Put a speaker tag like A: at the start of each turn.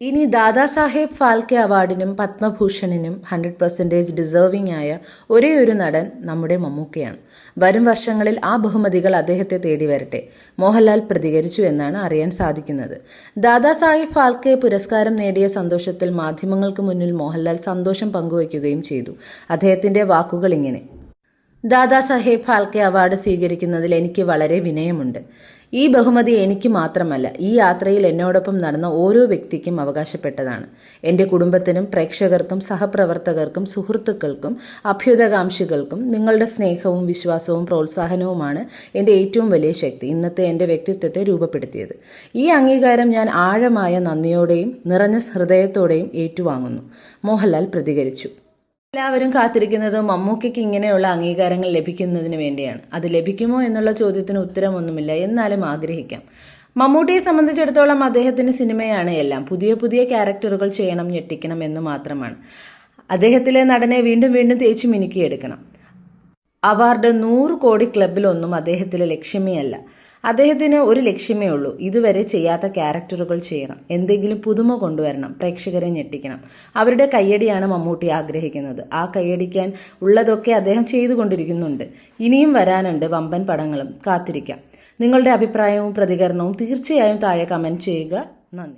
A: ഇനി ദാദാസാഹേബ് ഫാൽക്കെ അവാർഡിനും പത്മഭൂഷണിനും ഹൺഡ്രഡ് പെർസെന്റേജ് ഡിസേർവിംഗ് ആയ ഒരേ ഒരു നടൻ നമ്മുടെ മമ്മൂക്കയാണ്. വരും വർഷങ്ങളിൽ ആ ബഹുമതികൾ അദ്ദേഹത്തെ തേടി വരട്ടെ. മോഹൻലാൽ പ്രതികരിച്ചു എന്നാണ് അറിയാൻ സാധിക്കുന്നത്. ദാദാസാഹേബ് ഫാൽക്കെ പുരസ്കാരം നേടിയ സന്തോഷത്തിൽ മാധ്യമങ്ങൾക്ക് മുന്നിൽ മോഹൻലാൽ സന്തോഷം പങ്കുവയ്ക്കുകയും ചെയ്തു. അദ്ദേഹത്തിന്റെ വാക്കുകൾ ഇങ്ങനെ. ദാദാസാഹേബ് ഫാൽക്കെ അവാർഡ് സ്വീകരിക്കുന്നതിൽ എനിക്ക് വളരെ വിനയമുണ്ട്. ഈ ബഹുമതി എനിക്ക് മാത്രമല്ല ഈ യാത്രയിൽ എന്നോടൊപ്പം നടന്ന ഓരോ വ്യക്തിക്കും അവകാശപ്പെട്ടതാണ്. എന്റെ കുടുംബത്തിനും പ്രേക്ഷകർക്കും സഹപ്രവർത്തകർക്കും സുഹൃത്തുക്കൾക്കും അഭ്യുതകാംക്ഷികൾക്കും നിങ്ങളുടെ സ്നേഹവും വിശ്വാസവും പ്രോത്സാഹനവുമാണ് എന്റെ ഏറ്റവും വലിയ ശക്തി ഇന്നത്തെ എന്റെ വ്യക്തിത്വത്തെ രൂപപ്പെടുത്തിയത്. ഈ അംഗീകാരം ഞാൻ ആഴമായ നന്ദിയോടെയും നിറഞ്ഞ ഹൃദയത്തോടെയും ഏറ്റുവാങ്ങുന്നു. മോഹൻലാൽ പ്രതികരിച്ചു. എല്ലാവരും കാത്തിരിക്കുന്നത് മമ്മൂക്കയ്ക്ക് ഇങ്ങനെയുള്ള അംഗീകാരങ്ങൾ ലഭിക്കുന്നതിന് വേണ്ടിയാണ്. അത് ലഭിക്കുമോ എന്നുള്ള ചോദ്യത്തിന് ഉത്തരമൊന്നുമില്ല. എന്നാലും ആഗ്രഹിക്കാം. മമ്മൂട്ടിയെ സംബന്ധിച്ചിടത്തോളം അദ്ദേഹത്തിന്റെ സിനിമയാണ് എല്ലാം. പുതിയ പുതിയ ക്യാരക്ടറുകൾ ചെയ്യണം ഞെട്ടിക്കണം എന്ന് മാത്രമാണ്. അദ്ദേഹത്തിലെ നടനെ വീണ്ടും വീണ്ടും തേച്ചു മിനുക്കിയെടുക്കണം. അവാർഡ് നൂറ് കോടി ക്ലബിലൊന്നും അദ്ദേഹത്തിലെ ലക്ഷ്യമേ അല്ല. അദ്ദേഹത്തിന് ഒരു ലക്ഷ്യമേ ഉള്ളൂ. ഇതുവരെ ചെയ്യാത്ത ക്യാരക്ടറുകൾ ചെയ്യണം. എന്തെങ്കിലും പുതുമ കൊണ്ടുവരണം. പ്രേക്ഷകരെ ഞെട്ടിക്കണം. അവരുടെ കയ്യടിയാണ് മമ്മൂട്ടി ആഗ്രഹിക്കുന്നത്. ആ കയ്യടിക്കാൻ ഉള്ളതൊക്കെ അദ്ദേഹം ചെയ്തുകൊണ്ടിരിക്കുന്നുണ്ട്. ഇനിയും വരാനുണ്ട് വമ്പൻ പടങ്ങളും. കാത്തിരിക്കാം. നിങ്ങളുടെ അഭിപ്രായവും പ്രതികരണവും തീർച്ചയായും താഴെ കമന്റ് ചെയ്യുക. നന്ദി.